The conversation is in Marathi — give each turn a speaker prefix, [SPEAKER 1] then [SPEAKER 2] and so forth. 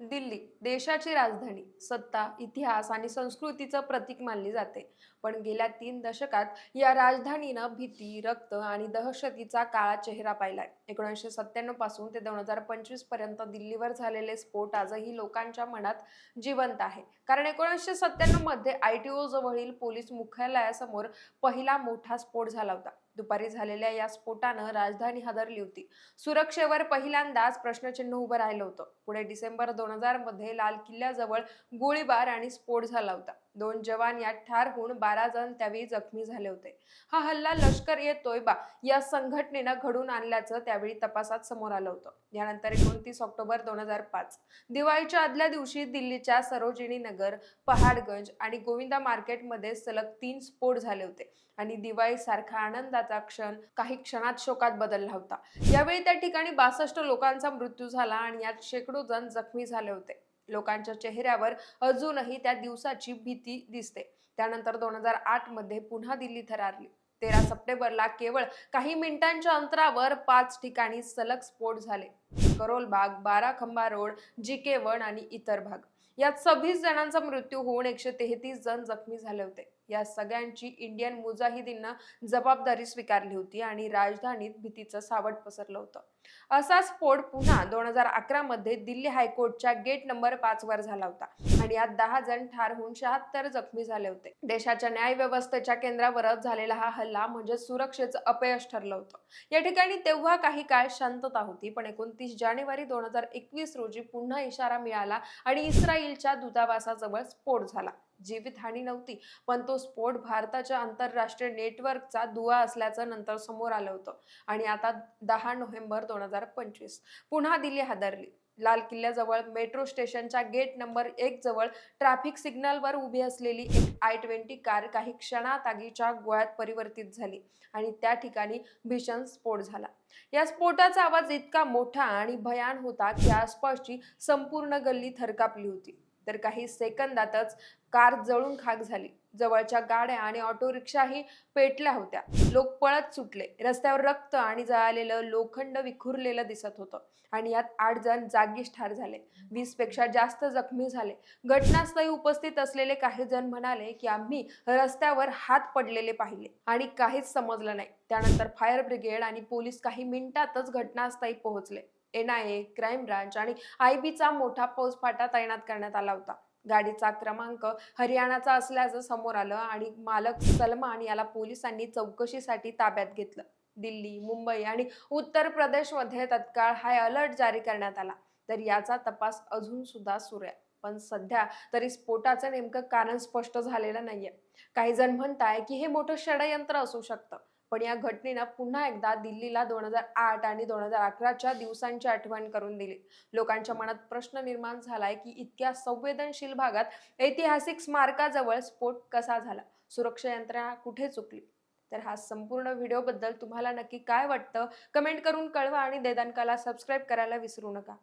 [SPEAKER 1] दिल्ली देशाची राजधानी सत्ता इतिहास आणि संस्कृतीचं प्रतीक मानली जाते. पण गेल्या तीन दशकात या राजधानीनं भीती रक्त आणि दहशतीचा काळा चेहरा पाहिलाय. एकोणीसशे सत्त्याण्णवपासून ते दोन हजार पंचवीसपर्यंत दिल्लीवर झालेले स्फोट आजही लोकांच्या मनात जिवंत आहे. कारण एकोणीसशे सत्त्याण्णवमध्ये आयटीओ जवळील पोलीस मुख्यालयासमोर पहिला मोठा स्फोट झाला होता. दुपारी झालेल्या या स्फोटानं राजधानी हादरली होती. सुरक्षेवर पहिल्यांदाच प्रश्नचिन्ह उभं राहिलं होतं. पुढे डिसेंबर दोन हजारमध्ये लाल किल्ल्याजवळ गोळीबार आणि स्फोट झाला होता. दोन जवान यात ठार होऊन बारा जण त्यावेळी जखमी झाले होते. हा हल्ला लष्कर ये तोयबा या संघटनेनं घडून आणल्याचं त्यावेळी तपासात समोर आलं होतं. यानंतर एकोणतीस ऑक्टोबर दोन हजार पाच दिवाळीच्या आदल्या दिवशी दिल्लीच्या सरोजिनी नगर पहाडगंज आणि गोविंदा मार्केटमध्ये सलग तीन स्फोट झाले होते आणि दिवाळी सारखा आनंदाचा क्षण काही क्षणात शोकात बदलला होता. यावेळी त्या ठिकाणी बासष्ट लोकांचा मृत्यू झाला आणि यात शेकडो जण जखमी झाले होते. लोकांच्या चेहऱ्यावर अजूनही त्या दिवसाची भीती दिसते. त्यानंतर दोन हजार आठमध्ये पुन्हा दिल्ली थरारली. तेरा सप्टेंबरला केवळ काही मिनिटांच्या अंतरावर पाच ठिकाणी सलग स्फोट झाले. करोल बाग बाराखंबा रोड जिके वन आणि इतर भाग. यात सव्वीस जणांचा मृत्यू होऊन एकशे तेहतीस जण जखमी झाले होते. या सगळ्यांची इंडियन मुजाहिदींना जबाबदारी स्वीकारली होती आणि राजधानीत भीतीचं सावट पसरलं होतं. असा स्फोट पुन्हा दोन हजार अकरा मध्ये दिल्ली हायकोर्टच्या गेट नंबर पाच वर झाला होता आणि यात दहा जण ठार होऊन शहात्तर जखमी झाले होते. देशाच्या न्याय व्यवस्थेच्या केंद्रावरच झालेला हा हल्ला म्हणजे सुरक्षेचं अपयश ठरलं होतं. या ठिकाणी तेव्हा काही काळ शांतता होती पण एकोणतीस जानेवारी दोन हजार एकवीस रोजी पुन्हा इशारा मिळाला आणि इस्रायलच्या दूतावासाजवळ स्फोट झाला. जीवितहानी नव्हती पण तो स्फोट भारताच्या आंतरराष्ट्रीय नेटवर्कचा दुवा असल्याचं नंतर समोर आलं होतं. आणि आता दहा नोव्हेंबर दोन हजार पंचवीस. पुन्हा दिल्ली हादरली. लाल किल्ल्याजवळ मेट्रो स्टेशनच्या गेट नंबर एक जवळ ट्रॅफिक सिग्नलवर उभी असलेली एक आय ट्वेंटी कार काही क्षणात आगीच्या गोळ्यात परिवर्तित झाली आणि त्या ठिकाणी भीषण स्फोट झाला. या स्फोटाचा आवाज इतका मोठा आणि भयान होता की आसपासची संपूर्ण गल्ली थरकापली होती. तर काही सेकंदातच कार जळून खाक झाली. जवळच्या गाड्या आणि ऑटो रिक्षाही पेटल्या होत्या. लोक पळत सुटले. रस्त्यावर रक्त आणि जळालेलं लोखंड विखुरलेलं दिसत होतं आणि यात आठ जण जागीच ठार झाले. वीसपेक्षा जास्त जखमी झाले. घटनास्थळी उपस्थित असलेले काही जण म्हणाले की आम्ही रस्त्यावर हात पडलेले पाहिले आणि काहीच समजलं नाही. त्यानंतर फायर ब्रिगेड आणि पोलीस काही मिनिटातच घटनास्थळी पोहोचले. N I A crime branch आणि आय बीचा मोठा फौजफाटा तैनात करण्यात आला होता. गाडीचा क्रमांक हरियाणाचा असल्याचं समोर आलं आणि मालक सलमान याला पोलिसांनी चौकशीसाठी ताब्यात घेतलं. दिल्ली मुंबई आणि उत्तर प्रदेशमध्ये तत्काळ हाय अलर्ट जारी करण्यात आला. तर याचा तपास अजून सुद्धा सुरू आहे. पण सध्या तरी स्फोटाचं नेमकं कारण स्पष्ट झालेलं नाहीये. काही जण म्हणताय की हे मोठं षडयंत्र असू शकतं. पण या घटनेनं पुन्हा एकदा दिल्लीला दोन हजार आठ आणि दोन हजार अकराच्या दिवसांची आठवण करून दिली. लोकांच्या मनात प्रश्न निर्माण झालाय की इतक्या संवेदनशील भागात ऐतिहासिक स्मारकाजवळ स्फोट कसा झाला? सुरक्षा यंत्रणा कुठे चुकली? तर हा संपूर्ण व्हिडिओबद्दल तुम्हाला नक्की काय वाटतं? कमेंट करून कळवा आणि देदानकाला सबस्क्राईब करायला विसरू नका.